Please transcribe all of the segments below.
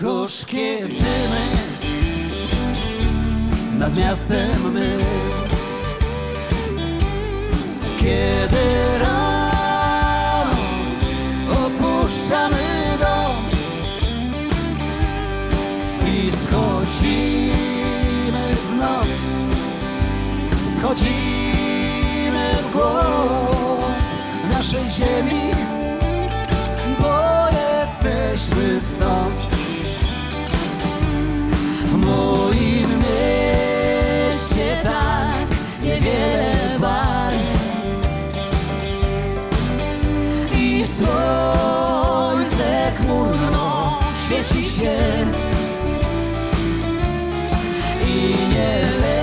gorzkie dymy nad miastem my. Kiedy rano opuszczamy dom i schodzimy w noc, schodzimy w głąb naszej ziemi, świeci się. I nielekko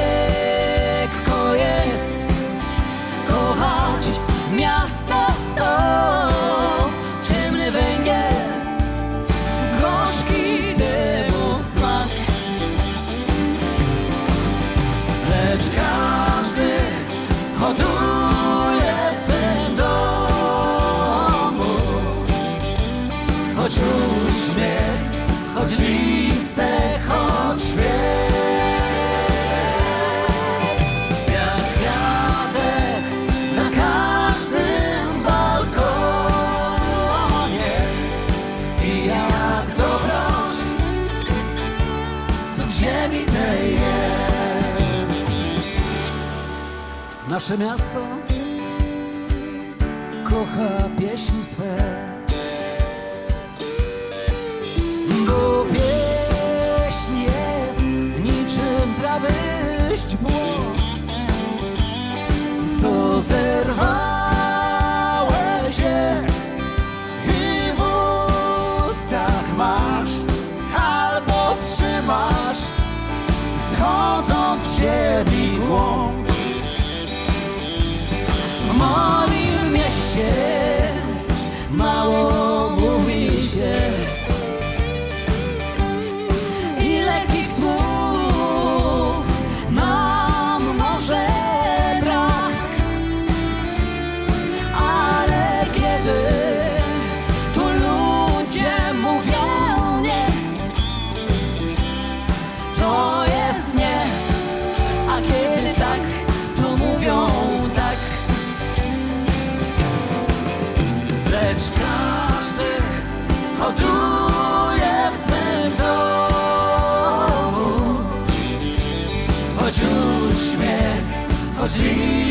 Nasze miasto kocha pieśni swe. Bo pieśń jest niczym trawy źdźbło, co zerwałeś je i w ustach masz, albo trzymasz, schodząc w ziemi głąb. Jesus.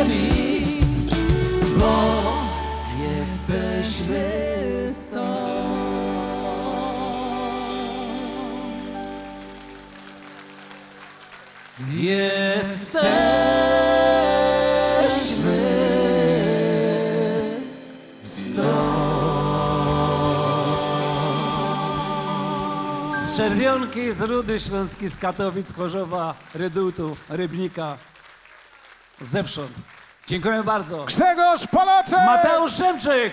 Ziemi Bo jesteśmy stąd Jesteśmy Z Czerwionki, z Rudy Śląskiej, z Katowic, Chorzowa, Redutów, Rybnika, zewsząd. Dziękuję bardzo. Grzegorz Polaczek! Mateusz Szymczyk!